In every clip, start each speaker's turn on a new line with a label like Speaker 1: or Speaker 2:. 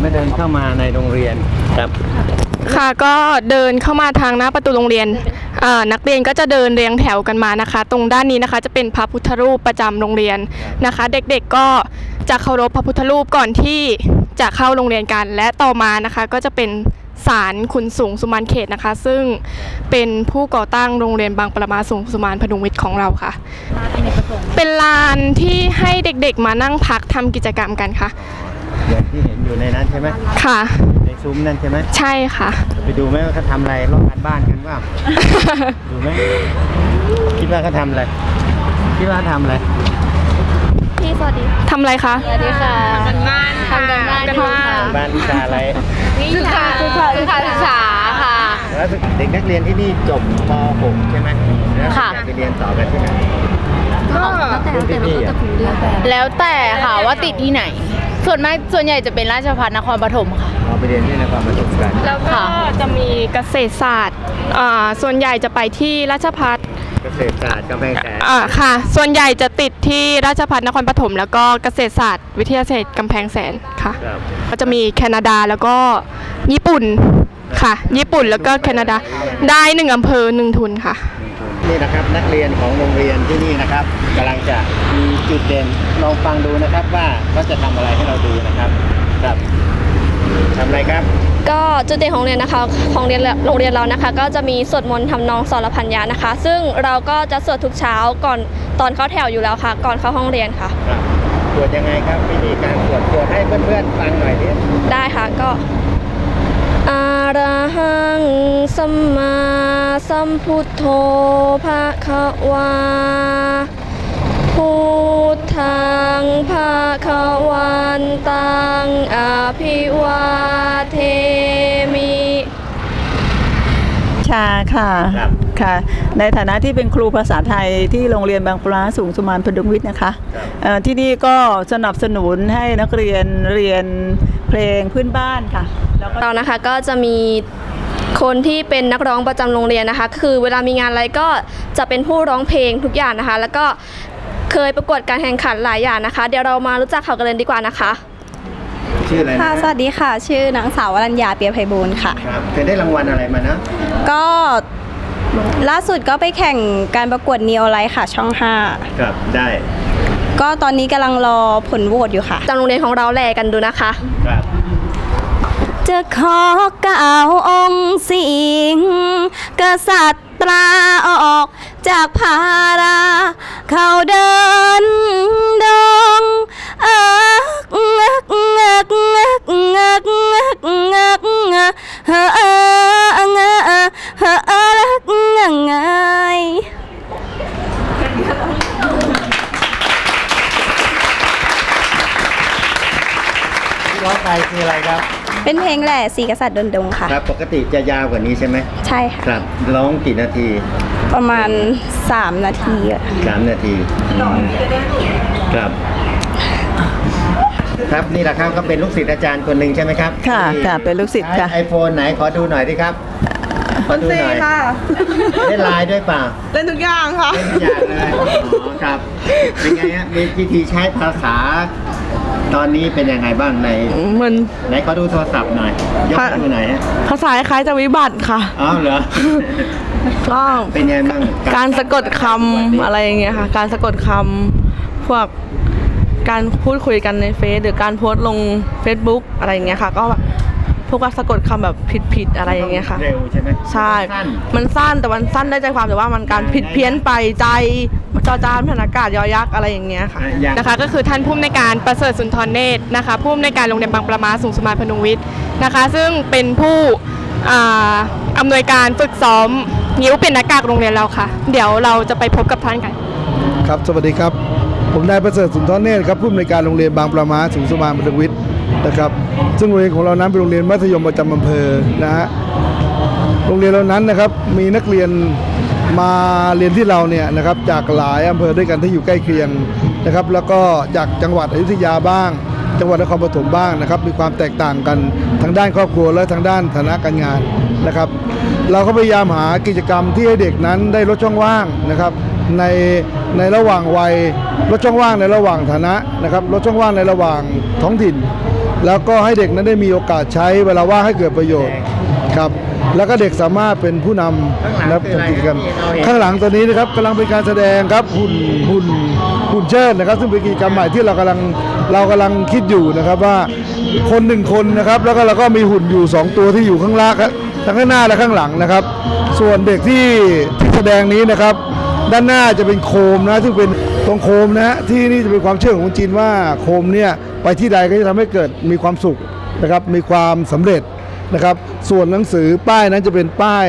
Speaker 1: เมื่อเดินเข้ามาในโรงเรียนครับ
Speaker 2: ค่ะก็เดินเข้ามาทางหน้าประตูโรงเรียนอ่านักเรียนก็จะเดินเรียงแถวกันมานะคะ ตรงด้านนี้นะคะจะเป็นพระพุทธรูปประจำโรงเรียนนะคะ เด็กๆก็จะเคารพพระพุทธรูปก่อนที่จะเข้าโรงเรียนกัน และต่อมานะคะก็จะเป็นศาลขุนสูงสุมานเขตนะคะ ซึ่งเป็นผู้ก่อตั้งโรงเรียนบางประมาสูงสุมานพดุงวิทย์ของเราค่ะ เป็นลานที่ให้เด็กๆมานั่งพักทำกิจกรรมกันค่ะ
Speaker 1: อย่างที่เห็นอยู่ในนั้นใช่ไหม
Speaker 2: ค่ะ
Speaker 1: ในซุ้มนั่นใช่ไหม
Speaker 2: ใช่ค่ะ
Speaker 1: ไปดูไหมว่าเขาทำอะไรลอกการบ้านกันว่าดูไหมคิดว่าเขาทำอะไรคิดว่าเขาทำอะไร
Speaker 2: พี่สวัสดีทำอะไรคะ
Speaker 3: สวัสดีค่ะ
Speaker 2: ทำกันบ้าน
Speaker 3: ทำกันบ้าน
Speaker 2: กันบ้าน
Speaker 1: บ้านวิชาอะไร
Speaker 3: ศึกษาศึกษาศึกษาศึกษาค่ะ
Speaker 1: แล้วเด็กนักเรียนที่นี่จบม .6 ใช่ไหมแล้ว
Speaker 3: ค่ะ
Speaker 1: อยากจะเรียนต่อกันที่ไหน
Speaker 3: ก็
Speaker 1: รุ่นพี่ๆอะ
Speaker 3: แล้วแต่ค่ะว่าติดที่ไหน ส่วนมากส่วนใหญ่จะเป็นราชภัฏนครปฐมค่ะ
Speaker 1: เอาไปเรียนที่นครปฐมกัน
Speaker 2: แล้วก็
Speaker 3: ค่ะ
Speaker 2: จะมีเกษตรศาสตร์อ่าส่วนใหญ่จะไปที่ราชพัฒ
Speaker 1: เกษตรศาสตร์กำแพงแสน
Speaker 2: อ่าค่ะ ส่วนใหญ่จะติดที่ราชพัฒนครปฐมแล้วก็เกษตรศาสตร์ วิทยาเศรษฐ์กำแพงแสนค่ะ
Speaker 1: ครับ
Speaker 2: ก็จะมีแคนาดาแล้วก็ญี่ปุ่นค่ะ ญี่ปุ่นแล้วก็แคนาดาได้หนึ่งอำเภอหนึ่งทุนค่ะ
Speaker 1: นี่ นะครับ นักเรียนของโรงเรียนที่นี่นะครับกำลังจะมีจุดเด่นลองฟังดูนะครับว่าเขาจะทำอะไรให้เราดูนะครับ ครับทำอะไรครับ
Speaker 4: ก็จุดเด่นของโรงเรียนนะคะของเรียนโรงเรียนเรานะคะ ก็จะมีสวดมนต์ทำนองสรพัญญานะคะ ซึ่งเราก็จะสวดทุกเช้าก่อนตอนเข้าแถวอยู่แล้วค่ะ ก่อนเข้าห้องเรียนค่ะ
Speaker 1: ครับตรวจยังไงครับวิธีการตรวจตรวจให้เพื่อนๆฟังหน่อยดิ
Speaker 4: ได้ค่ะก็อา ระหังสัมมาสัมพุทโธภะคะวาพุทธังภะคะวันตังอภิวาเทมิ
Speaker 5: ชาค่ะ
Speaker 1: ครับ
Speaker 5: ค่ะ ในฐานะที่เป็นครูภาษาไทยที่โรงเรียนบางปลาสูงสุมานพดุงวิทย์นะคะ
Speaker 1: ครับ
Speaker 5: เอ่อที่นี่ก็สนับสนุนให้นักเรียนเรียนเพลงพื้นบ้านค่ะแล้วก็
Speaker 4: เรานะคะก็จะมีคนที่เป็นนักร้องประจำโรงเรียนนะคะ คือเวลามีงานอะไรก็จะเป็นผู้ร้องเพลงทุกอย่างนะคะ แล้วก็เคยประกวดการแข่งขันหลายอย่างนะคะ เดี๋ยวเรามารู้จักเขากันเลยดีกว่านะคะ
Speaker 1: ชื่ออะไรนะ
Speaker 6: ค่ะสวัสดีค่ะ ชื่อนางสาววรัญญาเปียไพบูลย์ค่ะ
Speaker 1: ครับเคยได้รางวัลอะไรมานะ
Speaker 6: ก็ ล่าสุดก็ไปแข่งการประกวดนีโอไลท์ค่ะ ช่อง
Speaker 1: ครับได้
Speaker 6: 5 ก็ตอนนี้กำลังรอผลโหวตอยู่ค่ะ
Speaker 4: จำโรงเรียนของเราแลกันดูนะคะ
Speaker 1: ครับ
Speaker 6: จะขอกล่าวองค์สิงห์กษัตราออกจากภารา เขาเดินดงเอิกเงกเงกเงก เป็นเพลงแหละสีกษัตริย์ดนดงค่ะ
Speaker 1: ครับปกติจะยาวกว่านี้ใช่ไหม
Speaker 6: ใช่ค่ะ
Speaker 1: ครับร้องกี่นาที
Speaker 6: ประมาณ 3 นาทีอะ
Speaker 1: สามนาทีอืมครับ ครับนี่แหละครับก็เป็นลูกศิษย์อาจารย์คนหนึ่งใช่ไหมครับ
Speaker 5: ค่ะ
Speaker 1: ที่
Speaker 5: ค่ะเป็นลูกศิษย์ค่ะ
Speaker 1: ไอโฟนไหนขอดูหน่อยดิครับขอดูหน่อยเล่นไลน์ด้วยเปล่า
Speaker 2: เล่นทุกอย่างค่ะ
Speaker 1: เล่นทุกอย่างเลยอ๋อครับ เป็นไงฮะ มีวิธีใช้ภาษา ตอนนี้เป็นยังไงบ้างใน
Speaker 7: เหมือน
Speaker 1: ไหนขอดูโทรศัพท์หน่อยยกให้ดูหน่อยฮะ
Speaker 7: ภาษาคล้ายๆจะวิบัติค่ะ
Speaker 1: อ๋อเหรอ
Speaker 7: ก็
Speaker 1: เป็นยังไงบ้าง
Speaker 7: การสะกดคำอะไรอย่างเงี้ยค่ะ การสะกดคำพวกการพูดคุยกันในเฟซหรือการโพสต์ลง Facebook อะไรอย่างเงี้ยค่ะ ก็แบบพวกว่าสะกดคำแบบผิดๆอะไรอย่างเงี้ยค่ะ
Speaker 1: เร็วใช่ไหม
Speaker 7: ใช่
Speaker 1: สั้น
Speaker 7: มันสั้นแต่มันสั้นได้ใจความแต่ว่ามันการผิดเพี้ยนไปใจ จอจานพนากาศยอยักษ์อะไรอย่างเงี้ยค่ะ
Speaker 1: อะยัง
Speaker 2: นะคะ ก็คือท่านผู้อำนวยการประเสริฐสุนทรเนตรนะคะผู้อำนวยการโรงเรียนบางประมาสูงสุมานพนุงวิทย์นะคะ ซึ่งเป็นผู้อ่าอำนวยการฝึกซ้อมนิ้วเป็นนักกากโรงเรียนเราค่ะ เดี๋ยวเราจะไปพบกับท่านกัน
Speaker 8: ครับ สวัสดีครับ ผมนายประเสริฐสุนทรเนตรครับผู้อำนวยการโรงเรียนบางประมาสูงสมานบันทึกวิทย์นะครับ ซึ่งโรงเรียนของเรานั้นเป็นโรงเรียนมัธยมประจำอำเภอนะฮะ โรงเรียนเรานั้นนะครับมีนักเรียน มาเรียนที่เราเนี่ยนะครับจากหลายอำเภอด้วยกันที่อยู่ใกล้เคียงนะครับ แล้วก็จากจังหวัดอยุธยาบ้าง จังหวัดนครปฐมบ้างนะครับ มีความแตกต่างกันทางด้านครอบครัวและทางด้านฐานะการงานนะครับ เราก็พยายามหากิจกรรมที่ให้เด็กนั้นได้ลดช่องว่างนะครับในในระหว่างวัยลดช่องว่างในระหว่างฐานะนะครับลดช่องว่างในระหว่างท้องถิ่น แล้วก็ให้เด็กนั้นได้มีโอกาสใช้เวลาว่างให้เกิดประโยชน์ครับ แล้วก็เด็กสามารถเป็นผู้นำและทำกิจกรรมข้างหลังตัวนี้นะครับกำลังเป็นการแสดงครับหุ่นหุ่นหุ่นเชิดนะครับ ซึ่งเป็นกิจกรรมใหม่ที่เรากำลังเรากำลังคิดอยู่นะครับว่าคนหนึ่งคนนะครับ แล้วก็เราก็มีหุ่นอยู่สองตัวที่อยู่ข้างล่างครับทั้งข้างหน้าและข้างหลังนะครับ ส่วนเด็กที่ที่แสดงนี้นะครับ ด้านหน้าจะเป็นโคมนะซึ่งเป็นตรงโคมนะฮะที่นี่จะเป็นความเชื่อของคนจีนว่าโคมเนี่ยไปที่ใดก็จะทำให้เกิดมีความสุขนะครับมีความสำเร็จ นะครับ ส่วนหนังสือป้ายนั้นจะเป็นป้าย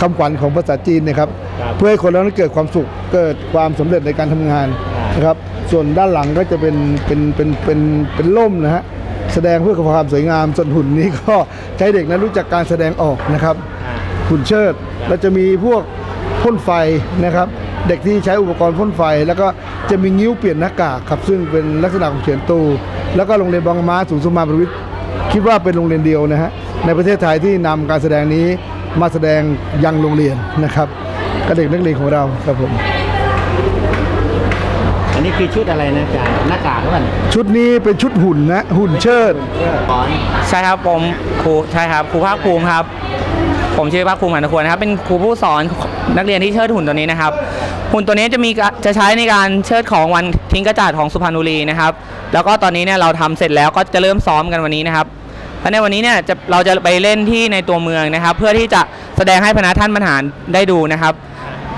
Speaker 8: คำขวัญของภาษาจีนนะครับ เพื่อให้คนเรานั้นเกิดความสุขเกิดความสำเร็จในการทำงานนะครับ ส่วนด้านหลังก็จะเป็นเป็นเป็นเป็นเป็นล่มนะฮะแสดงเพื่อความสวยงามส่วนหุ่นนี้ก็ใช้เด็กนั้นรู้จักการแสดงออกนะครับหุ่นเชิดแล้วจะมีพวกพ่นไฟนะครับ เด็กที่ใช้อุปกรณ์พ่นไฟ แล้วก็จะมีงิ้วเปลี่ยนหน้ากากครับซึ่งเป็นลักษณะของเขียนตู แล้วก็โรงเรียนบางม้าศูนย์สมมาประวิทย์คิดว่าเป็นโรงเรียนเดียวนะฮะ ในประเทศไทยที่นำการแสดงนี้มาแสดงยังโรงเรียนนะครับกับเด็กนักเรียนของเราครับผม
Speaker 1: อันนี้คือชุดอะไรนะอาจารย์หน้ากากหรือเปล่าเนี่ย
Speaker 8: ชุดนี้เป็นชุดหุ่นนะหุ่นเชิด
Speaker 1: สอน
Speaker 9: ใช่ครับผมครูใช่ครับครูภาคภูมิครับ ผมชื่อภาคภูมิหันควรนะครับ เป็นครูผู้สอนนักเรียนที่เชิดหุ่นตัวนี้นะครับ หุ่นตัวนี้จะมีกะจะใช้ในการเชิดของวันทิ้งกระจาดของสุพรรณบุรีนะครับ แล้วก็ตอนนี้เนี่ยเราทำเสร็จแล้วก็จะเริ่มซ้อมกันวันนี้นะครับ และในวันนี้เนี่ยจะเราจะไปเล่นที่ในตัวเมืองนะครับ เพื่อที่จะแสดงให้พนักท่านบรรหารได้ดูนะครับ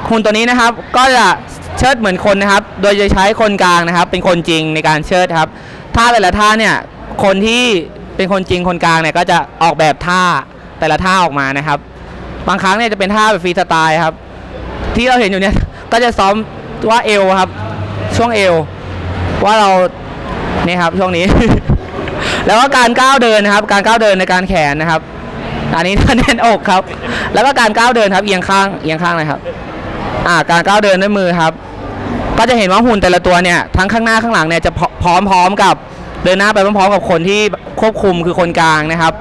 Speaker 9: หุ่นตัวนี้นะครับก็จะเชิดเหมือนคนนะครับ โดยจะใช้คนกลางนะครับ เป็นคนจริงในการเชิดครับท่าแต่ละท่าเนี่ยคนที่เป็นคนจริงคนกลางเนี่ยก็จะออกแบบท่าแต่ละท่าออกมานะครับ บางครั้งเนี่ยจะเป็นท่าแบบฟรีสไตล์ครับ ที่เราเห็นอยู่เนี่ยก็จะซ้อมว่าเอวครับ ช่วงเอว ว่าเราเนี่ยครับช่วงนี้ แล้วก็การก้าวเดินนะครับ การก้าวเดินในการแขนนะครับ อันนี้แน่นอกครับ แล้วก็การก้าวเดินครับเอียงข้างเอียงข้างเลยครับ อ่าการก้าวเดินด้วยมือครับ ก็จะเห็นว่าหุ่นแต่ละตัวเนี่ยทั้งข้างหน้าข้างหลังเนี่ยจะพร้อมพร้อมๆกับเดินหน้าไปพร้อมๆกับคนที่ควบคุมคือคนกลางนะครับ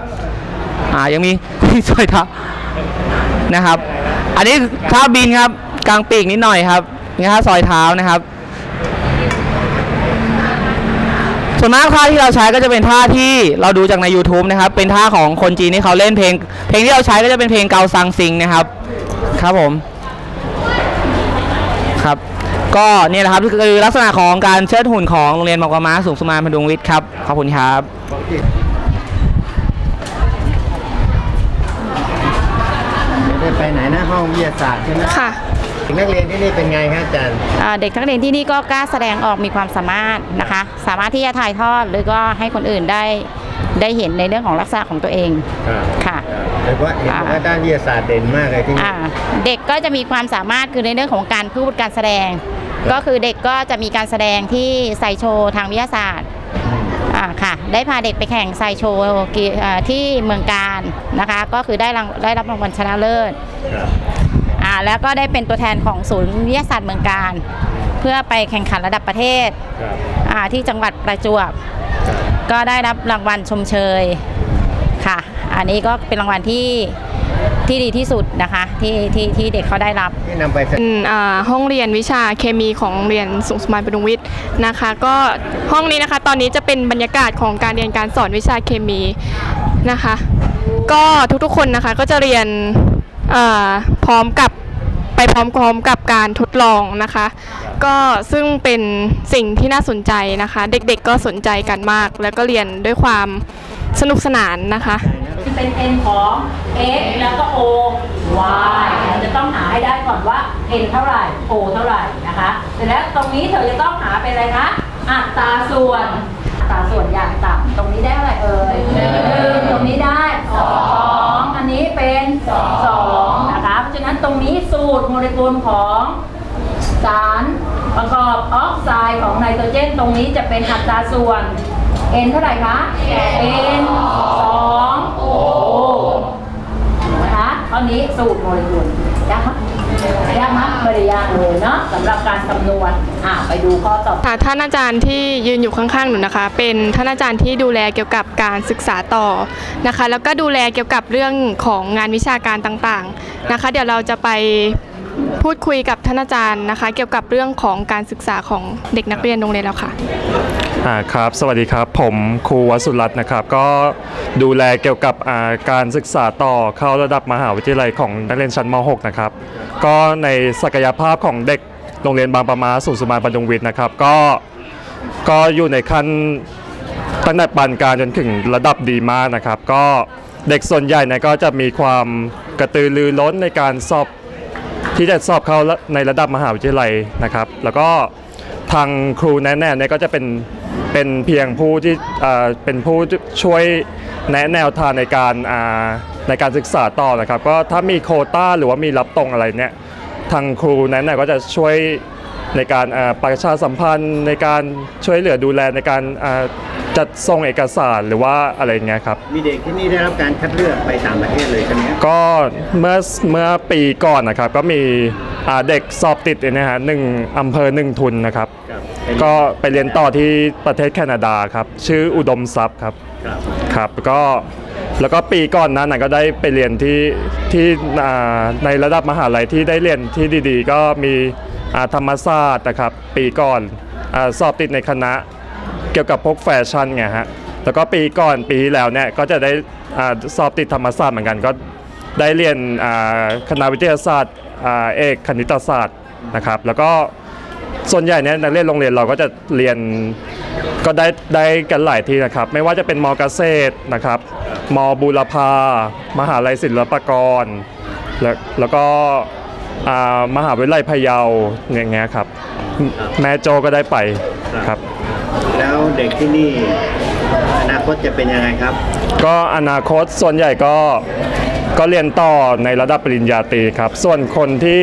Speaker 9: อ่ายังมีที่ช่วยทับนะครับ อันนี้ท่าบินครับกลางปีกนิดหน่อยครับนี่ท่าซอยเท้านะครับ ส่วนมากท่าที่เราใช้ก็จะเป็นท่าที่เราดูจากใน YouTube นะครับ เป็นท่าของคนจีนที่เขาเล่นเพลง เพลงที่เราใช้ก็จะเป็นเพลงเกาซังซิงนะครับ ครับผม ครับ ก็เนี่ยแหละครับคือลักษณะของการเชิดหุ่นของโรงเรียนมอกม้าสูงสุมานพดุงวิทย์ครับ ขอบคุณครับ
Speaker 1: เดี๋ยวได้ไปไหนนะห้องวิทยาศาสตร์ใช่ไหม
Speaker 2: ค่ะ
Speaker 1: เด็กนักเรียนที่นี่เป็นไงครับอาจารย์
Speaker 6: อ่าเด็กนักเรียนที่นี่ก็กล้าแสดงออกมีความสามารถนะคะ สามารถที่จะถ่ายทอดหรือก็ให้คนอื่นได้ได้เห็นในเรื่องของลักษณะของตัวเองค่ะ
Speaker 1: แต่ว่าเห็นบอกว่าด้านวิทยาศาสตร์เด่นมากเลยที่นี่
Speaker 6: อ่าเด็กก็จะมีความสามารถคือในเรื่องของการพูดการแสดง ก็คือเด็กก็จะมีการแสดงที่ไซโชว์ทางวิทยาศาสตร์อ่าค่ะได้พาเด็กไปแข่งไซโชว์กีอ่าที่เมืองการนะคะ ก็คือได้รางได้รับรางวัลชนะเลิศ
Speaker 1: ครับ
Speaker 6: อ่าแล้วก็ได้เป็นตัวแทนของศูนย์วิทยาศาสตร์เมืองการ เพื่อไปแข่งขันระดับประเทศ
Speaker 1: ครับ
Speaker 6: อ่าที่จังหวัดประจวบ ก็ได้รับรางวัลชมเชยค่ะ อันนี้ก็เป็นรางวัลที่ที่ดีที่สุดนะคะที่ที่ที่เด็กเขาได้รับ
Speaker 1: ที่นำไป
Speaker 2: เป็นอ่าห้องเรียนวิชาเคมีของโรงเรียนสุงสมานประดุงวิทย์นะคะ ก็ห้องนี้นะคะตอนนี้จะเป็นบรรยากาศของการเรียนการสอนวิชาเคมีนะคะ ก็ทุกๆคนนะคะก็จะเรียนอ่าพร้อมกับ ไปพร้อมๆกับการทดลองนะคะ ก็ซึ่งเป็นสิ่งที่น่าสนใจนะคะ เด็กๆก็สนใจกันมาก แล้วก็เรียนด้วยความสนุกสนานนะคะ
Speaker 10: เป็น n ของ x แล้วก็ o y เราจะต้องหาให้ได้ก่อนว่า n เท่าไหร่ o เท่าไหร่นะคะเสร็จแล้วตรงนี้เธอจะต้องหาเป็นอะไรคะอัตราส่วนอัตราส่วนอย่างต่ำตรงนี้ได้เท่าไหร่เอ่ยหนึ่งตรงนี้ได้สองอันนี้เป็นสอง ตรงนี้สูตรโมเลกุลของสารประกอบออกไซด์ของไนโตรเจน ตรงนี้จะเป็นอัตราส่วน n เท่าไหร่คะ n สองโอนะคะข้อนี้สูตรโมเลกุลนะคะ ยากไหมไม่ได้ยากเลยเนาะสำหรับการคำนวณอะไปดูข้อต่อไป
Speaker 2: ค่ะท่านอาจารย์ที่ยืนอยู่ข้างๆหนูนะคะ เป็นท่านอาจารย์ที่ดูแลเกี่ยวกับการศึกษาต่อนะคะ แล้วก็ดูแลเกี่ยวกับเรื่องของงานวิชาการต่างๆนะคะ เดี๋ยวเราจะไปพูดคุยกับท่านอาจารย์นะคะ เกี่ยวกับเรื่องของการศึกษาของเด็กนักเรียนโรงเรียนเราค่ะ
Speaker 11: อ่าครับ สวัสดีครับ ผมครูวสุรัตน์นะครับ ก็ดูแลเกี่ยวกับอ่าการศึกษาต่อเข้าระดับมหาวิทยาลัยของนักเรียนชั้นม .6 นะครับ ก็ในศักยภาพของเด็กโรงเรียนบางประมาสุสุมานบรรดงวิทย์นะครับ ก็ก็อยู่ในขั้นตั้งแต่ปานกลารจนถึงระดับดีมากนะครับ ก็เด็กส่วนใหญ่เนี่ยก็จะมีความกระตือรือร้นในการสอบที่จะสอบเข้าในระดับมหาวิทยาลัยนะครับ แล้วก็ทางครูแนะแนเนี่ยก็จะเป็น เป็นเพียงผู้ที่เอ่อเป็นผู้ช่วยแนะแนวทางในการอ่าในการศึกษาต่อนะครับ ก็ถ้ามีโควต้าหรือว่ามีรับตรงอะไรเนี่ยทางครูแนะแนวก็จะช่วยในการอ่าประชาสัมพันธ์ในการช่วยเหลือดูแลในการอ่าจัดส่งเอกสารหรือว่าอะไรอย่างเงี้ยครับ
Speaker 1: มีเด็กที่นี่ได้รับการคัดเลือกไปต่างประเทศเลยใช่ไหมครับ
Speaker 11: ก็เมื่อเมื่อปีก่อนนะครับ ก็มีอ่าเด็กสอบติดเนี่ยนะฮะหนึ่งอำเภอหนึ่งทุนนะครับ
Speaker 1: ครับ
Speaker 11: ก็ไปเรียนต่อที่ประเทศแคนาดาครับ ชื่ออุดมทรัพย์ครับ
Speaker 1: ครับ
Speaker 11: ก็แล้วก็ปีก่อนนั้นนะก็ได้ไปเรียนที่ที่ในระดับมหาลัยที่ได้เรียนที่ดีๆ ก็มีธรรมศาสตร์นะครับ ปีก่อนอสอบติดในคณะเกี่ยวกับพวกแฟชั่นไงฮะแล้วก็ปีก่อนปีที่แล้วเนี่ยก็จะได้สอบติดธรรมศาสตร์เหมือนกัน ก็ได้เรียนคณะวิทยาศาสตร์อเอกคณิตศาสตร์นะครับ แล้วก็ ส่วนใหญ่เนี่ยนักเรียนโรงเรียนเราก็จะเรียนก็ได้ได้กันหลายที่นะครับ ไม่ว่าจะเป็นมเกษตรนะครับมบูรพา มหาลัยศิลปากร แล้วแล้วก็อ่ามหาวิทยาลัยพะเยาอย่างเงี้ยครับ แม่โจก็ได้ไปครับ
Speaker 1: แล้วเด็กที่นี่อนาคตจะเป็นยังไงครับ
Speaker 11: ก็อนาคตส่วนใหญ่ก็ก็เรียนต่อในระดับปริญญาตรีครับ ส่วนคนที่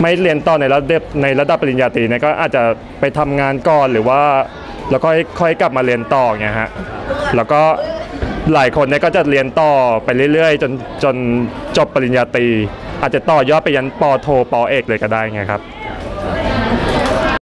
Speaker 11: ไม่เรียนต่อในระดับในระดับปริญญาตรีเนี่ยก็อาจจะไปทำงานก่อนหรือว่า แล้วก็ค่อยกลับมาเรียนต่อเงี้ยฮะแล้วก็หลายคนเนี่ยก็จะเรียนต่อไปเรื่อยๆ จนจนจบปริญญาตรีอาจจะต่อยอดไปยันปอโทปอเอกเลยก็ได้ไงครับ